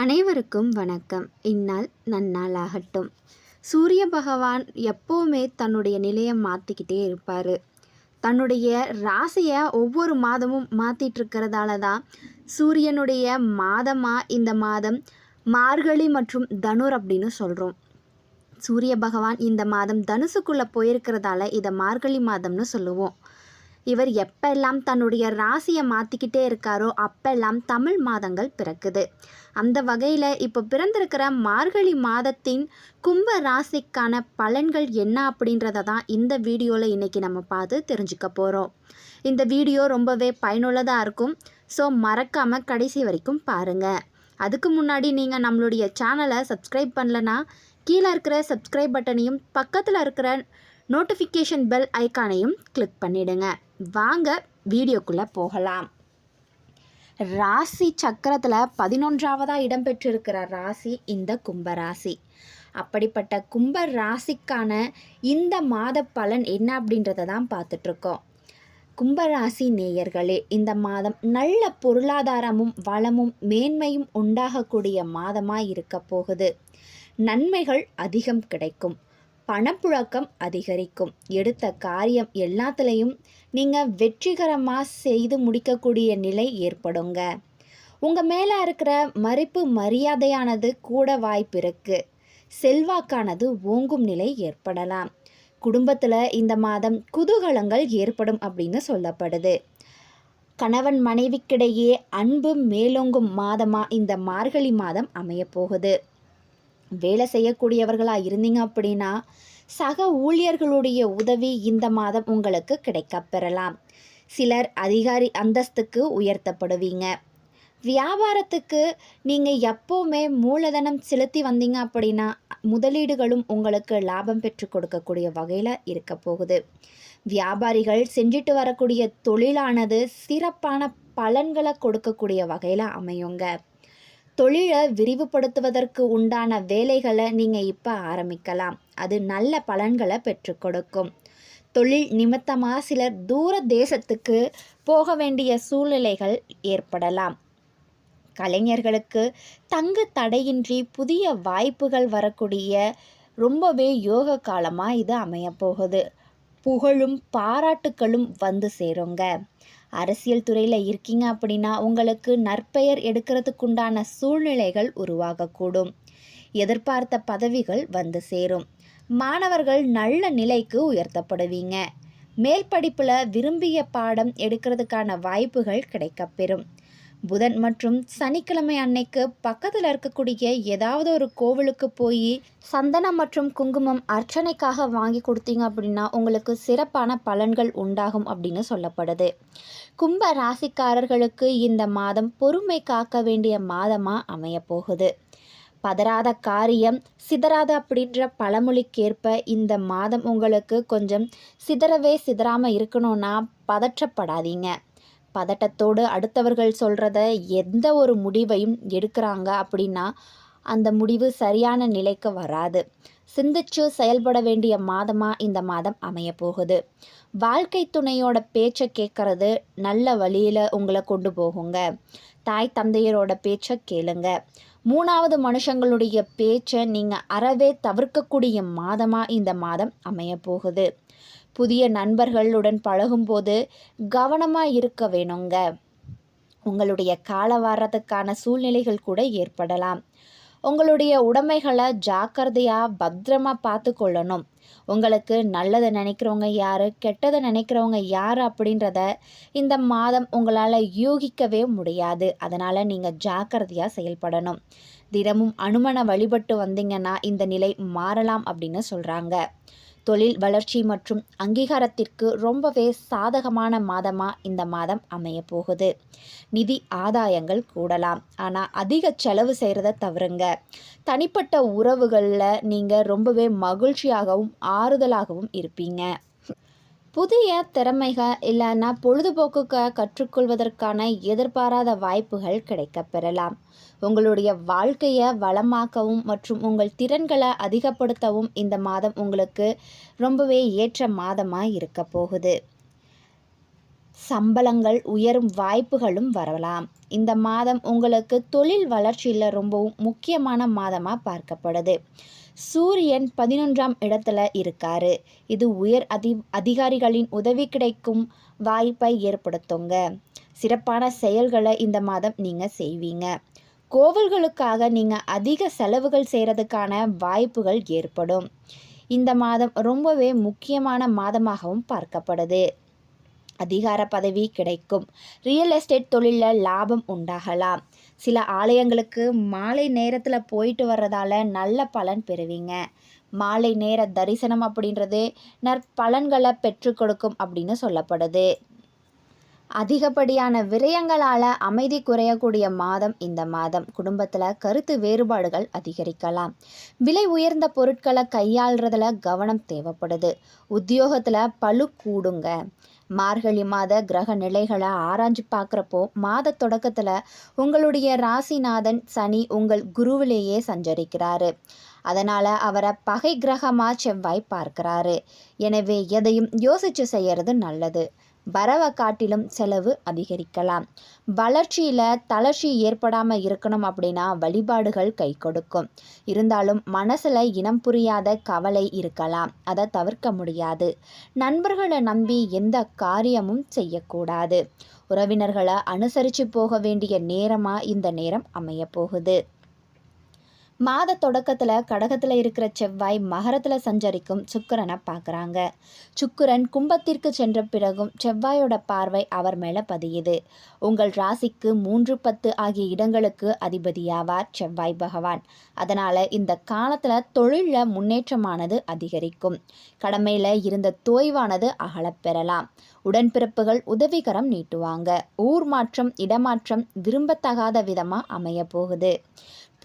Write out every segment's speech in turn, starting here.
அனைவருக்கும் வணக்கம். இந்நாள் நன்னாளாகட்டும். சூரிய பகவான் எப்போவுமே தன்னுடைய நிலையை மாற்றிக்கிட்டே இருப்பார். தன்னுடைய ராசியை ஒவ்வொரு மாதமும் மாற்றிட்டு இருக்கிறதால தான் சூரியனுடைய மாதமாக இந்த மாதம் மார்கழி மற்றும் தனுர் அப்படின்னு சொல்கிறோம் சூரிய பகவான் இந்த மாதம் தனுசுக்குள்ளே போயிருக்கிறதால இதை மார்கழி மாதம்னு சொல்லுவோம். இவர் எப்பெல்லாம் தன்னுடைய ராசியை மாற்றிக்கிட்டே இருக்காரோ அப்பெல்லாம் தமிழ் மாதங்கள் பிறக்குது. அந்த வகையில் இப்போ பிறந்திருக்கிற மார்கழி மாதத்தின் கும்ப ராசிக்கான பலன்கள் என்ன அப்படின்றத தான் இந்த வீடியோவில் இன்றைக்கி நம்ம பார்த்து தெரிஞ்சுக்க போகிறோம் இந்த வீடியோ ரொம்பவே பயனுள்ளதாக இருக்கும். ஸோ மறக்காமல் கடைசி வரைக்கும் பாருங்கள் அதுக்கு முன்னாடி நீங்கள் நம்மளுடைய சேனலை சப்ஸ்கிரைப் பண்ணலனா கீழே இருக்கிற சப்ஸ்கிரைப் பட்டனையும் பக்கத்தில் இருக்கிற நோட்டிஃபிகேஷன் பெல் ஐக்கானையும் கிளிக் பண்ணிவிடுங்க வாங்க வீடியோக்குள்ளே போகலாம். ராசி சக்கரத்தில் பதினொன்றாவதாக இடம்பெற்றிருக்கிற ராசி இந்த கும்பராசி அப்படிப்பட்ட கும்ப ராசிக்கான இந்த மாத பலன் என்ன அப்படின்றத தான் பார்த்துட்ருக்கோம். கும்பராசி நேயர்களே இந்த மாதம் நல்ல பொருளாதாரமும் வளமும் மேன்மையும் உண்டாகக்கூடிய மாதமாக இருக்க போகுது. நன்மைகள் அதிகம் கிடைக்கும். பணப்புழக்கம் அதிகரிக்கும். எடுத்த காரியம் எல்லாத்துலேயும் நீங்கள் வெற்றிகரமாக செய்து முடிக்கக்கூடிய நிலை ஏற்படுங்க. உங்கள் மேலே இருக்கிற மறுப்பு மரியாதையானது கூட வாய்ப்பு இருக்குது செல்வாக்கானது ஓங்கும் நிலை ஏற்படலாம். குடும்பத்தில் இந்த மாதம் குதூகலங்கள் ஏற்படும் அப்படின்னு சொல்லப்படுது. கணவன் மனைவிக்கிடையே அன்பு மேலோங்கும் மாதமாக இந்த மார்கழி மாதம் அமையப்போகுது. வேலை செய்யக்கூடியவர்களாக இருந்தீங்க அப்படின்னா சக ஊழியர்களுடைய உதவி இந்த மாதம் உங்களுக்கு கிடைக்கப் பெறலாம். சிலர் அதிகாரி அந்தஸ்துக்கு உயர்த்தப்படுவீங்க. வியாபாரத்துக்கு நீங்கள் எப்போவுமே மூலதனம் செலுத்தி வந்தீங்க அப்படின்னா முதலீடுகளும் உங்களுக்கு லாபம் பெற்று கொடுக்கக்கூடிய வகையில் இருக்க போகுது. வியாபாரிகள் செஞ்சுட்டு வரக்கூடிய தொழிலானது சிறப்பான பலன்களை கொடுக்கக்கூடிய வகையில் அமையுங்க. தொழிலை விரிவுபடுத்துவதற்கு உண்டான வேலைகளை நீங்கள் இப்போ ஆரம்பிக்கலாம். அது நல்ல பலன்களை பெற்று கொடுக்கும். தொழில் நிமித்தமாக சிலர் தூர தேசத்துக்கு போக வேண்டிய சூழ்நிலைகள் ஏற்படலாம். கலைஞர்களுக்கு தங்கு தடையின்றி புதிய வாய்ப்புகள் வரக்கூடிய ரொம்பவே யோக காலமாக இது அமையப்போகுது. புகழும் பாராட்டுக்களும் வந்து சேருங்க. அரசியல் துறையில் இருக்கீங்க அப்படின்னா உங்களுக்கு நற்பெயர் எடுக்கிறதுக்குண்டான சூழ்நிலைகள் உருவாகக்கூடும். எதிர்பார்த்த பதவிகள் வந்து சேரும். மாணவர்கள் நல்ல நிலைக்கு உயர்த்தப்படுவீங்க. மேல் படிப்பில் விரும்பிய பாடம் எடுக்கிறதுக்கான வாய்ப்புகள் கிடைக்கப்பெறும். புதன் மற்றும் சனிக்கிழமை அன்னைக்கு பக்கத்தில் இருக்கக்கூடிய ஏதாவது ஒரு கோவிலுக்கு போய் சந்தனம் மற்றும் குங்குமம் அர்ச்சனைக்காக வாங்கி கொடுத்தீங்க அப்படின்னா உங்களுக்கு சிறப்பான பலன்கள் உண்டாகும் அப்படின்னு சொல்லப்படுது. கும்ப ராசிக்காரர்களுக்கு இந்த மாதம் பொறுமை காக்க வேண்டிய மாதமாக அமையப்போகுது பதறாத காரியம் சிதறாத அப்படின்ற பழமொழிக்கேற்ப இந்த மாதம் உங்களுக்கு கொஞ்சம் சிதறவே சிதறாமல் இருக்கணும்னா பதற்றப்படாதீங்க. பதட்டத்தோடு அடுத்தவர்கள் சொல்கிறத எந்த ஒரு முடிவையும் எடுக்கிறாங்க அப்படின்னா அந்த முடிவு சரியான நிலைக்கு வராது. சிந்திச்சு செயல்பட வேண்டிய மாதமாக இந்த மாதம் அமைய போகுது வாழ்க்கை துணையோட பேச்சை கேட்கறது நல்ல வழியில் உங்களை கொண்டு போகுங்க. தாய் தந்தையரோட பேச்சை கேளுங்க. மூணாவது மனுஷங்களுடைய பேச்சை நீங்கள் அறவே தவிர்க்கக்கூடிய மாதமாக இந்த மாதம் அமைய போகுது புதிய நண்பர்களுடன் பழகும்போது கவனமாக இருக்க வேணுங்க. உங்களுடைய கால வாரத்துக்கான சூழ்நிலைகள் கூட ஏற்படலாம். உங்களுடைய உடைமைகளை ஜாக்கிரதையாக பத்திரமாக பார்த்து கொள்ளணும். உங்களுக்கு நல்லதை நினைக்கிறவங்க யார் கெட்டதை நினைக்கிறவங்க யார் அப்படின்றத இந்த மாதம் உங்களால் யூகிக்கவே முடியாது. அதனால் நீங்கள் ஜாக்கிரதையாக செயல்படணும். தினமும் அனுமனை வழிபட்டு வந்தீங்கன்னா இந்த நிலை மாறலாம் அப்படின்னு சொல்கிறாங்க தொழில் வளர்ச்சி மற்றும் அங்கீகாரத்திற்கு ரொம்பவே சாதகமான மாதமாக இந்த மாதம் அமைய போகுது. நிதி ஆதாயங்கள் கூடலாம். ஆனால் அதிக செலவு செய்கிறத தவறுங்க. தனிப்பட்ட உறவுகளில் நீங்கள் ரொம்பவே மகிழ்ச்சியாகவும் ஆறுதலாகவும் இருப்பீங்க. புதிய திறமைகள் இல்லைன்னா பொழுதுபோக்குக்க கற்றுக்கொள்வதற்கான எதிர்பாராத வாய்ப்புகள் கிடைக்க பெறலாம். உங்களுடைய வாழ்க்கையை வளமாக்கவும் மற்றும் உங்கள் திறன்களை அதிகப்படுத்தவும் இந்த மாதம் உங்களுக்கு ரொம்பவே ஏற்ற மாதமாக இருக்க போகுது. சம்பளங்கள் உயரும் வாய்ப்புகளும் வரலாம். இந்த மாதம் உங்களுக்கு தொழில் வளர்ச்சியில் ரொம்பவும் முக்கியமான மாதமாக பார்க்கப்படுது. சூரியன் பதினொன்றாம் இடத்துல இருக்காரு. இது உயர் அதி அதிகாரிகளின் உதவி கிடைக்கும் வாய்ப்பை ஏற்படுத்துங்க. சிறப்பான செயல்களை இந்த மாதம் நீங்கள் செய்வீங்க. கோவில்களுக்காக நீங்கள் அதிக செலவுகள் செய்கிறதுக்கான வாய்ப்புகள் ஏற்படும். இந்த மாதம் ரொம்பவே முக்கியமான மாதமாகவும் பார்க்கப்படுது. அதிகார பதவி கிடைக்கும். ரியல் எஸ்டேட் தொழிலில் லாபம் உண்டாகலாம். சில ஆலயங்களுக்கு மாலை நேரத்தில் போயிட்டு வர்றதால நல்ல பலன் பெறுவீங்க. மாலை நேர தரிசனம் அப்படின்றது நற்பலன்களை பெற்று கொடுக்கும் அப்படின்னு சொல்லப்படுது. அதிகப்படியான விரயங்களால் அமைதி குறையக்கூடிய மாதம் இந்த மாதம். குடும்பத்தில் கருத்து வேறுபாடுகள் அதிகரிக்கலாம். விலை உயர்ந்த பொருட்களை கையாளுறதுல கவனம் தேவைப்படுது. உத்தியோகத்தில் பழு கூடுங்க. மார்கழி மாத கிரக நிலைகளை ஆராய்ஞ்சு பார்க்குறப்போ மாத தொடக்கத்தில் உங்களுடைய ராசிநாதன் சனி உங்கள் குருவிலேயே சஞ்சரிக்கிறாரு. அதனால் அவரை பகை கிரகமாக செவ்வாய் பார்க்குறாரு. எனவே எதையும் யோசித்து செய்கிறது நல்லது. வரவை காட்டிலும் செலவு அதிகரிக்கலாம். வளர்ச்சியில் தளர்ச்சி ஏற்படாமல் இருக்கணும் அப்படின்னா வழிபாடுகள் கை கொடுக்கும். இருந்தாலும் மனசில் இனம் புரியாத கவலை இருக்கலாம். அதை தவிர்க்க முடியாது. நண்பர்களை நம்பி எந்த காரியமும் செய்யக்கூடாது. உறவினர்களை அனுசரித்து போக வேண்டிய நேரமாக இந்த நேரம் அமையப்போகுது. மாத தொடக்கத்தில் கடகத்தில் இருக்கிற செவ்வாய் மகரத்தில் சஞ்சரிக்கும் சுக்கரனை பார்க்குறாங்க. சுக்கரன் கும்பத்திற்கு சென்ற பிறகும் செவ்வாயோட பார்வை அவர் மேலே பதியுது. உங்கள் ராசிக்கு மூன்று பத்து ஆகிய இடங்களுக்கு அதிபதியாவார் செவ்வாய் பகவான். அதனால் இந்த காலத்தில் தொழிலில் முன்னேற்றமானது அதிகரிக்கும். கடமையில் இருந்த தோய்வானது அகலப்பெறலாம் உடன்பிறப்புகள் உதவிகரம் நீட்டுவாங்க. ஊர் மாற்றம் இடமாற்றம் விரும்பத்தகாத விதமாக அமைய போகுது.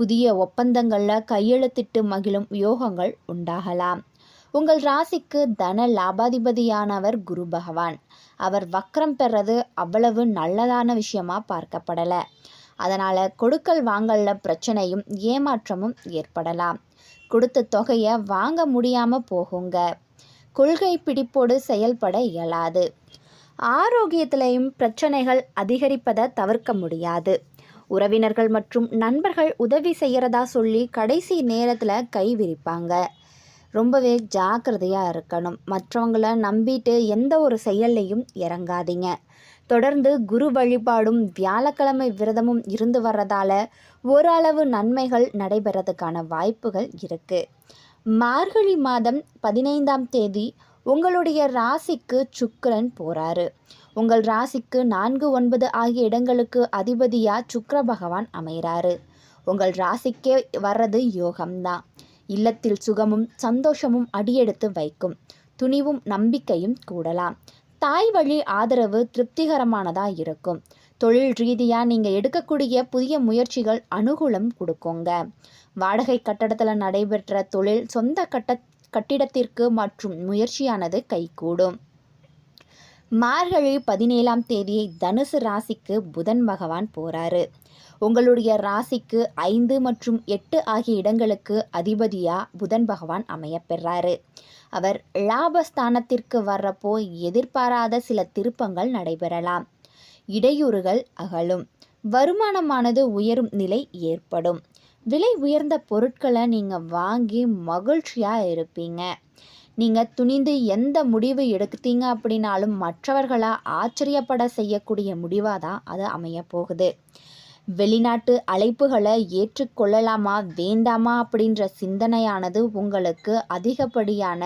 புதிய ஒப்பந்தங்களில் கையெழுத்திட்டு மகிழும் யோகங்கள் உண்டாகலாம். உங்கள் ராசிக்கு தன லாபாதிபதியானவர் குரு பகவான். அவர் வக்ரம் பெறது அவ்வளவு நல்லதான விஷயமா பார்க்கப்படலை. அதனால் கொடுக்கல் வாங்கல பிரச்சனையும் ஏமாற்றமும் ஏற்படலாம். கொடுத்த தொகையை வாங்க முடியாமல் போகுங்க. கொள்கை பிடிப்போடு செயல்பட இயலாது. ஆரோக்கியத்திலையும் பிரச்சனைகள் அதிகரிப்பதை தவிர்க்க முடியாது. உறவினர்கள் மற்றும் நண்பர்கள் உதவி செய்கிறதா சொல்லி கடைசி நேரத்தில் கை விரிப்பாங்க. ரொம்பவே ஜாக்கிரதையாக இருக்கணும். மற்றவங்கள நம்பிட்டு எந்த ஒரு செயல்லையும் இறங்காதீங்க. தொடர்ந்து குரு வழிபாடும் வியாழக்கிழமை விரதமும் இருந்து வர்றதால ஓரளவு நன்மைகள் நடைபெறதுக்கான வாய்ப்புகள் இருக்குது மார்கழி மாதம் பதினைந்தாம் தேதி உங்களுடைய ராசிக்கு சுக்கரன் போகிறாரு உங்கள் ராசிக்கு நான்கு ஒன்பது ஆகிய இடங்களுக்கு அதிபதியாக சுக்கர பகவான் அமைகிறாரு உங்கள் ராசிக்கே வர்றது யோகம்தான். இல்லத்தில் சுகமும் சந்தோஷமும் அடியெடுத்து வைக்கும். துணிவும் நம்பிக்கையும் கூடலாம். தாய் வழி ஆதரவு திருப்திகரமானதாக இருக்கும். தொழில் ரீதியாக நீங்கள் எடுக்கக்கூடிய புதிய முயற்சிகள் அனுகூலம் கொடுக்குங்க. வாடகை கட்டடத்தில் நடைபெற்ற தொழில் சொந்த கட்ட கட்டிடத்திற்கு மற்றும் முயற்சியானது கைகூடும். மார்கழி பதினேழாம் தேதி தனுசு ராசிக்கு புதன் பகவான் போகிறாரு உங்களுடைய ராசிக்கு ஐந்து மற்றும் எட்டு ஆகிய இடங்களுக்கு அதிபதியாக புதன் பகவான் அமையப்பெறாரு அவர் லாபஸ்தானத்திற்கு வர்றப்போ எதிர்பாராத சில திருப்பங்கள் நடைபெறலாம். இடையூறுகள் அகலும். வருமானமானது உயரும் நிலை ஏற்படும். விலை உயர்ந்த பொருட்களை நீங்கள் வாங்கி மகிழ்ச்சியாக இருப்பீங்க. நீங்கள் துணிந்து எந்த முடிவு எடுத்தீங்க அப்படின்னாலும் மற்றவர்களை ஆச்சரியப்பட செய்யக்கூடிய முடிவாக தான் அது அமைய போகுது. வெளிநாட்டு அழைப்புகளை ஏற்றுக்கொள்ளலாமா வேண்டாமா அப்படின்ற சிந்தனையானது உங்களுக்கு அதிகப்படியான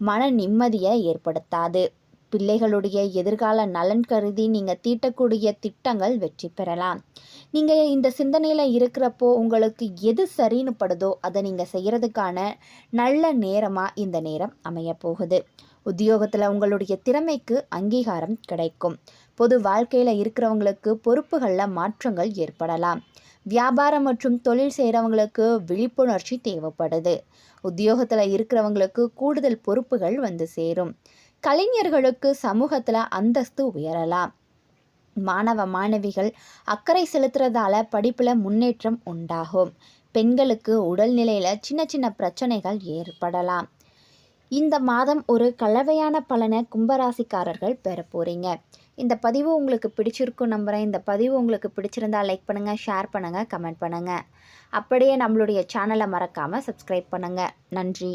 மன நிம்மதியை ஏற்படுத்தாது. பிள்ளைகளுடைய எதிர்கால நலன் கருதி நீங்கள் தீட்டக்கூடிய திட்டங்கள் வெற்றி பெறலாம். நீங்கள் இந்த சிந்தனையில் இருக்கிறப்போ உங்களுக்கு எது சரின்னு படுதோ அதை நீங்கள் செய்கிறதுக்கான நல்ல நேரமாக இந்த நேரம் அமைய போகுது உத்தியோகத்தில் உங்களுடைய திறமைக்கு அங்கீகாரம் கிடைக்கும். பொது வாழ்க்கையில் இருக்கிறவங்களுக்கு பொறுப்புகளில் மாற்றங்கள் ஏற்படலாம். வியாபாரம் மற்றும் தொழில் செய்கிறவங்களுக்கு விழிப்புணர்ச்சி தேவைப்படுது. உத்தியோகத்தில் இருக்கிறவங்களுக்கு கூடுதல் பொறுப்புகள் வந்து சேரும். கலைஞர்களுக்கு சமூகத்தில் அந்தஸ்து உயரலாம். மாணவ மாணவிகள் அக்கறை செலுத்துறதால படிப்பில் முன்னேற்றம் உண்டாகும். பெண்களுக்கு உடல்நிலையில் சின்ன சின்ன பிரச்சனைகள் ஏற்படலாம். இந்த மாதம் ஒரு கலவையான பலனை கும்பராசிக்காரர்கள் பெற போகிறீங்க இந்த பதிவு உங்களுக்கு பிடிச்சிருக்கும் நம்புகிறேன் இந்த பதிவு உங்களுக்கு பிடிச்சிருந்தா லைக் பண்ணுங்கள் ஷேர் பண்ணுங்கள் கமெண்ட் பண்ணுங்கள் அப்படியே நம்மளுடைய சேனலை மறக்காமல் சப்ஸ்கிரைப் பண்ணுங்கள் நன்றி.